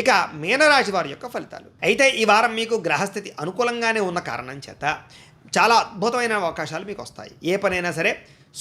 ఇక మీనరాశి వారి యొక్క ఫలితాలు. అయితే ఈ వారం మీకు గ్రహస్థితి అనుకూలంగానే ఉన్న కారణం చేత చాలా అద్భుతమైన అవకాశాలు మీకు వస్తాయి. ఏ పనైనా సరే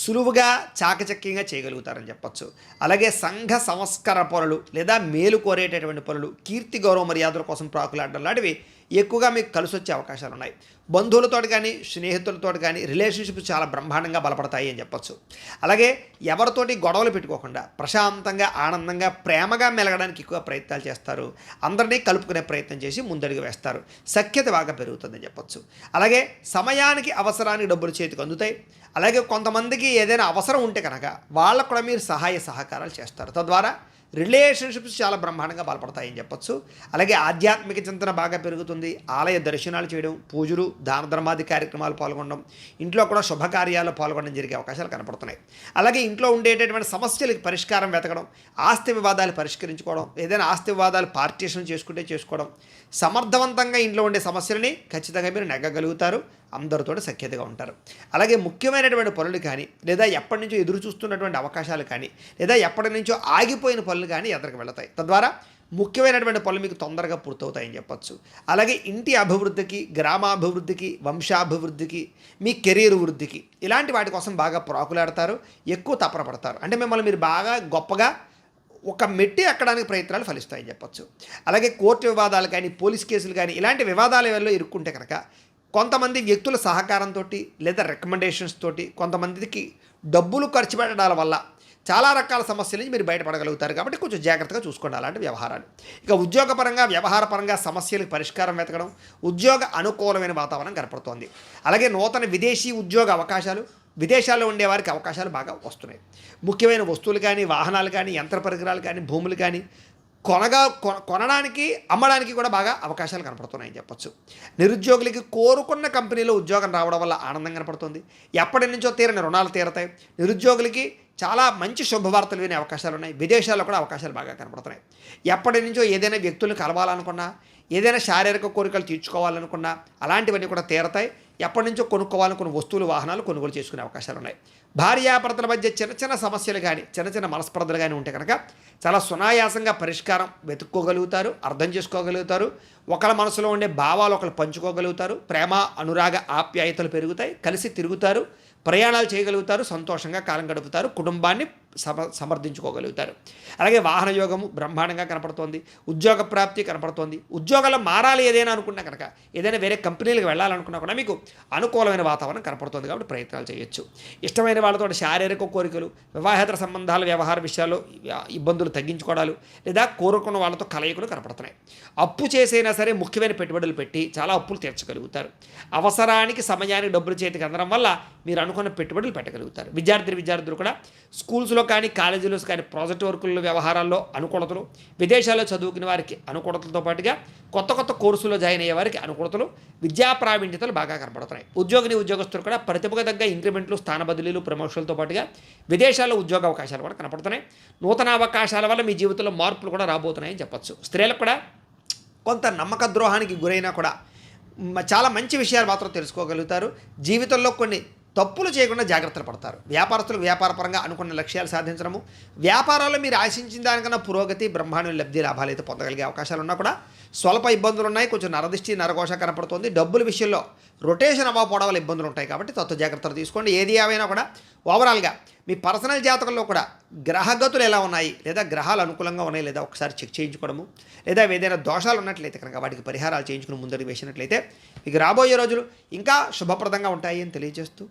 సులువుగా చాకచక్యంగా చేయగలుగుతారని చెప్పచ్చు. అలాగే సంఘ సంస్కార పనులు లేదా మేలు కోరేటటువంటి పనులు కీర్తి గౌరవ మర్యాదల కోసం ప్రాకులాడడం లాంటివి ఎక్కువగా మీకు కలిసొచ్చే అవకాశాలు ఉన్నాయి బంధువులతో కానీ స్నేహితులతో కానీ రిలేషన్షిప్ చాలా బ్రహ్మాండంగా బలపడతాయి అని చెప్పొచ్చు. అలాగే ఎవరితోటి గొడవలు పెట్టుకోకుండా ప్రశాంతంగా ఆనందంగా ప్రేమగా మెలగడానికి ఎక్కువ ప్రయత్నాలు చేస్తారు. అందరినీ కలుపుకునే ప్రయత్నం చేసి ముందడుగు వేస్తారు. సఖ్యత బాగా పెరుగుతుందని చెప్పొచ్చు. అలాగే సమయానికి అవసరానికి డబ్బులు చేతికి అందుతాయి. అలాగే కొంతమందికి ఏదైనా అవసరం ఉంటే కనుక వాళ్ళకు కూడా మీరు సహాయ సహకారాలు చేస్తారు. తద్వారా రిలేషన్షిప్స్ చాలా బ్రహ్మాండంగా బలపడతాయని చెప్పొచ్చు. అలాగే ఆధ్యాత్మిక చింతన బాగా పెరుగుతుంది. ఆలయ దర్శనాలు చేయడం పూజలు దాన ధర్మాది కార్యక్రమాలు పాల్గొనడం ఇంట్లో కూడా శుభకార్యాలు పాల్గొనడం జరిగే అవకాశాలు కనపడుతున్నాయి. అలాగే ఇంట్లో ఉండేటటువంటి సమస్యలకు పరిష్కారం వెతకడం ఆస్తి వివాదాలు పరిష్కరించుకోవడం ఏదైనా ఆస్తి వివాదాలు పార్టీషన్ చేసుకుంటే చేసుకోవడం సమర్థవంతంగా ఇంట్లో ఉండే సమస్యలని ఖచ్చితంగా మీరు నెగ్గగలుగుతారు. అందరితో సఖ్యతగా ఉంటారు. అలాగే ముఖ్యమైనటువంటి పనులు కానీ లేదా ఎప్పటి నుంచో ఎదురు చూస్తున్నటువంటి అవకాశాలు కానీ లేదా ఎప్పటి నుంచో ఆగిపోయిన పనులు కానీ ఎదరికి వెళతాయి. తద్వారా ముఖ్యమైనటువంటి పనులు మీకు తొందరగా పూర్తవుతాయని చెప్పచ్చు. అలాగే ఇంటి అభివృద్ధికి గ్రామాభివృద్ధికి వంశాభివృద్ధికి మీ కెరీర్ వృద్ధికి ఇలాంటి వాటి కోసం బాగా ప్రాకులాడతారు ఎక్కువ తపన పడతారు అంటే మిమ్మల్ని మీరు బాగా గొప్పగా ఒక మెట్టి ఎక్కడానికి ప్రయత్నాలు ఫలిస్తాయని చెప్పొచ్చు. అలాగే కోర్టు వివాదాలు కానీ పోలీస్ కేసులు కానీ ఇలాంటి వివాదాల వల్ల ఇరుక్కుంటే కనుక కొంతమంది వ్యక్తుల సహకారంతో లేదా రికమెండేషన్స్ తోటి కొంతమందికి డబ్బులు ఖర్చు పెట్టడాల వల్ల చాలా రకాల సమస్యల నుంచి మీరు బయటపడగలుగుతారు. కాబట్టి కొంచెం జాగ్రత్తగా చూసుకోండి అలాంటి వ్యవహారాలు. ఇక ఉద్యోగపరంగా వ్యవహారపరంగా సమస్యలకు పరిష్కారం వెతకడం ఉద్యోగ అనుకూలమైన వాతావరణం కనపడుతోంది. అలాగే నూతన విదేశీ ఉద్యోగ అవకాశాలు విదేశాల్లో ఉండే వారికి అవకాశాలు బాగా వస్తున్నాయి. ముఖ్యమైన వస్తువులు కానీ వాహనాలు కానీ యంత్ర పరికరాలు కానీ భూములు కానీ కొనగా కొన- కొనడానికి అమ్మడానికి కూడా బాగా అవకాశాలు కనపడుతున్నాయని చెప్పొచ్చు. నిరుద్యోగులకి కోరుకున్న కంపెనీలో ఉద్యోగం రావడం వల్ల ఆనందం కనపడుతుంది. ఎప్పటి నుంచో తీరని రుణాలు తీరతాయి. నిరుద్యోగులకి చాలా మంచి శుభవార్తలు వినే అవకాశాలు ఉన్నాయి. విదేశాల్లో కూడా అవకాశాలు బాగా కనపడుతున్నాయి. ఎప్పటి నుంచో ఏదైనా వ్యక్తులను కలవాలనుకున్నా ఏదైనా శారీరక కోరికలు తీర్చుకోవాలనుకున్నా అలాంటివన్నీ కూడా తీరతాయి. ఎప్పటి నుంచో కొనుక్కోవాలనుకున్న వస్తువులు వాహనాలు కొనుగోలు చేసుకునే అవకాశాలు ఉన్నాయి. భార్యాభర్తల మధ్య చిన్న చిన్న సమస్యలు కానీ చిన్న చిన్న మనస్పర్ధలు కానీ ఉంటే కనుక చాలా సునాయాసంగా పరిష్కారం వెతుక్కోగలుగుతారు అర్థం చేసుకోగలుగుతారు. ఒకళ్ళ మనసులో ఉండే భావాలు ఒకళ్ళు పంచుకోగలుగుతారు. ప్రేమ అనురాగ ఆప్యాయతలు పెరుగుతాయి. కలిసి తిరుగుతారు ప్రయాణాలు చేయగలుగుతారు సంతోషంగా కాలం గడుపుతారు కుటుంబాన్ని సమ సమర్థించుకోగలుగుతారు. అలాగే వాహన యోగము బ్రహ్మాండంగా కనపడుతోంది ఉద్యోగ ప్రాప్తి కనపడుతోంది. ఉద్యోగాలు మారాలి ఏదైనా అనుకున్నా కనుక ఏదైనా వేరే కంపెనీలకు వెళ్ళాలనుకున్నా కూడా మీకు అనుకూలమైన వాతావరణం కనపడుతుంది కాబట్టి ప్రయత్నాలు చేయొచ్చు. ఇష్టమైన వాళ్ళతో శారీరక కోరికలు వివాహేతర సంబంధాలు వ్యవహార విషయాల్లో ఇబ్బందులు తగ్గించుకోవడాలు లేదా కోరుకున్న వాళ్ళతో కలయికలు కనపడుతున్నాయి. అప్పు చేసైనా సరే ముఖ్యమైన పెట్టుబడులు పెట్టి చాలా అప్పులు తీర్చగలుగుతారు. అవసరానికి సమయానికి డబ్బులు చేతికి అందడం వల్ల మీరు అనుకున్న పెట్టుబడులు పెట్టగలుగుతారు. విద్యార్థి విద్యార్థులు కూడా స్కూల్స్లో కానీ కాలేజీలో కానీ ప్రాజెక్ట్ వర్కుల్లో వ్యవహారాల్లో అనుకూలతలు విదేశాల్లో చదువుకునే వారికి అనుకూలతలతో పాటుగా కొత్త కొత్త కోర్సులో జాయిన్ అయ్యే వారికి అనుకూలతలు విద్యా ప్రావీణ్యతలు బాగా కనపడుతున్నాయి ఉద్యోగిని ఉద్యోగస్తులు కూడా ప్రతిభకు తగ్గ ఇంక్రిమెంట్లు స్థాన బదిలీలు ప్రమోషన్లతో పాటుగా విదేశాల్లో ఉద్యోగ అవకాశాలు కూడా కనపడుతున్నాయి. నూతన అవకాశాల వల్ల మీ జీవితంలో మార్పులు కూడా రాబోతున్నాయని చెప్పచ్చు. స్త్రీలకు కూడా కొంత నమ్మక ద్రోహానికి గురైనా కూడా చాలా మంచి విషయాలు మాత్రం తెలుసుకోగలుగుతారు. జీవితంలో కొన్ని తప్పులు చేయకుండా జాగ్రత్తలు పడతారు. వ్యాపారస్తులు వ్యాపారపరంగా అనుకున్న లక్ష్యాలు సాధించడము వ్యాపారాల్లో మీరు ఆశించిన దానికన్నా పురోగతి బ్రహ్మాండ లబ్ధి లాభాలు అయితే పొందగలిగే అవకాశాలు ఉన్నా కూడా స్వల్ప ఇబ్బందులు ఉన్నాయి కొంచెం నరదిష్టి నరఘోష కనపడుతుంది. డబ్బుల విషయంలో రొటేషన్ అవ్వకపోవడం వల్ల ఇబ్బందులు ఉంటాయి కాబట్టి తత్వ జాగ్రత్తలు తీసుకోండి. ఏది ఏమైనా కూడా ఓవరాల్గా మీ పర్సనల్ జాతకంలో కూడా గ్రహగతులు ఎలా ఉన్నాయి లేదా గ్రహాలు అనుకూలంగా ఉన్నాయి లేదా ఒకసారి చెక్ చేయించుకోవడము లేదా ఏదైనా దోషాలు ఉన్నట్లయితే కనుక వాటికి పరిహారాలు చేయించుకుని ముందడుగు వేసినట్లయితే మీకు రాబోయే రోజులు ఇంకా శుభప్రదంగా ఉంటాయి అని తెలియజేస్తూ